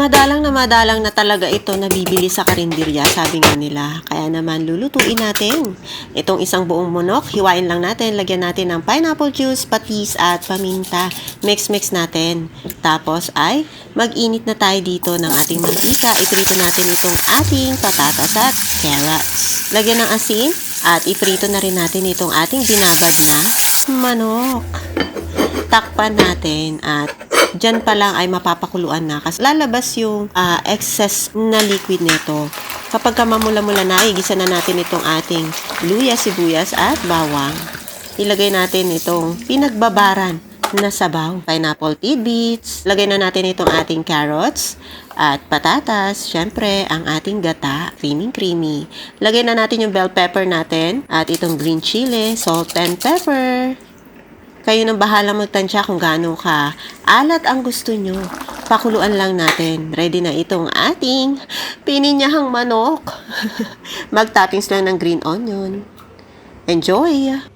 Madalang na madalang na talaga ito nabibili sa karinderya, sabi nga nila. Kaya naman lulutuin natin. Itong isang buong munok, hiwain lang natin, lagyan natin ng pineapple juice, patis at paminta. Mix-mix natin. Tapos ay mag-init na tayo dito ng ating mantika. Iprito natin itong ating patatas at carrots. Lagyan ng asin at iprito na rin natin itong ating binabad na manok takpan natin at dyan pa lang ay mapapakuluan na kasi lalabas yung ah, excess na liquid nito. Kapag ka mamula-mula na, igisa na natin itong ating luya, sibuyas at bawang. Ilagay natin itong pinagbabaran na sabaw. Pineapple tidbits. Lagay na natin itong ating carrots at patatas. Siyempre, ang ating gata, creamy creamy. Lagay na natin yung bell pepper natin at itong green chili, salt and pepper. Kayo nang bahala magtansya kung gaano ka alat ang gusto nyo. Pakuluan lang natin. Ready na itong ating pininyahang manok. Mag-toppings lang ng green onion. Enjoy!